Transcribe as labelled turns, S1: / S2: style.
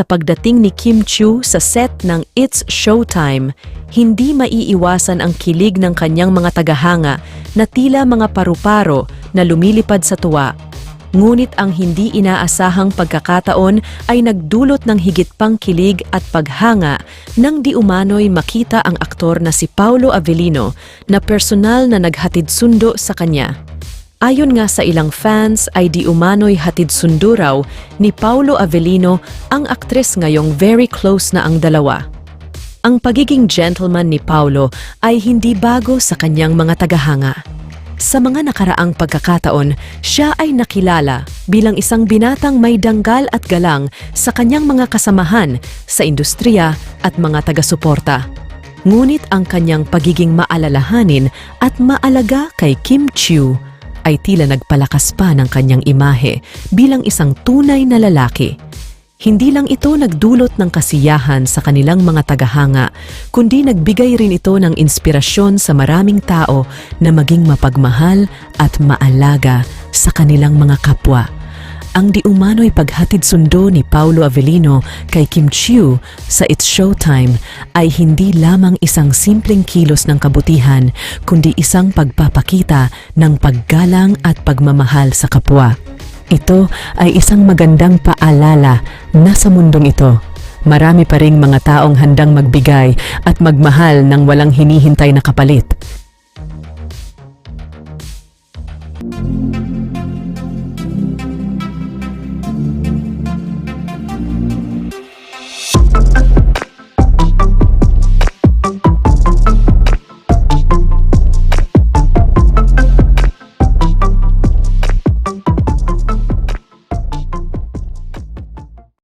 S1: sa pagdating ni Kim Chiu sa set ng It's Showtime, hindi maiiwasan ang kilig ng kanyang mga tagahanga na tila mga paru-paro na lumilipad sa tuwa. Ngunit ang hindi inaasahang pagkakataon ay nagdulot ng higit pang kilig at paghanga nang di umano'y makita ang aktor na si Paulo Avellino na personal na naghatid sundo sa kanya. Ayon nga sa ilang fans ay di umano'y hatid sundo ni Paulo Avellino ang aktres ngayong very close na ang dalawa. Ang pagiging gentleman ni Paulo ay hindi bago sa kanyang mga tagahanga. Sa mga nakaraang pagkakataon, siya ay nakilala bilang isang binatang may danggal at galang sa kanyang mga kasamahan sa industriya at mga taga-suporta. Ngunit ang kanyang pagiging maalalahanin at maalaga kay Kim Chiu ay tila nagpalakas pa ng kanyang imahe bilang isang tunay na lalaki. Hindi lang ito nagdulot ng kasiyahan sa kanilang mga tagahanga, kundi nagbigay rin ito ng inspirasyon sa maraming tao na maging mapagmahal at maalaga sa kanilang mga kapwa. Ang di umano'y paghatid sundo ni Paulo Avellino kay Kim Chiu sa It's Showtime ay hindi lamang isang simpleng kilos ng kabutihan, kundi isang pagpapakita ng paggalang at pagmamahal sa kapwa. Ito ay isang magandang paalala na sa mundong ito, marami pa ring mga taong handang magbigay at magmahal ng walang hinihintay na kapalit.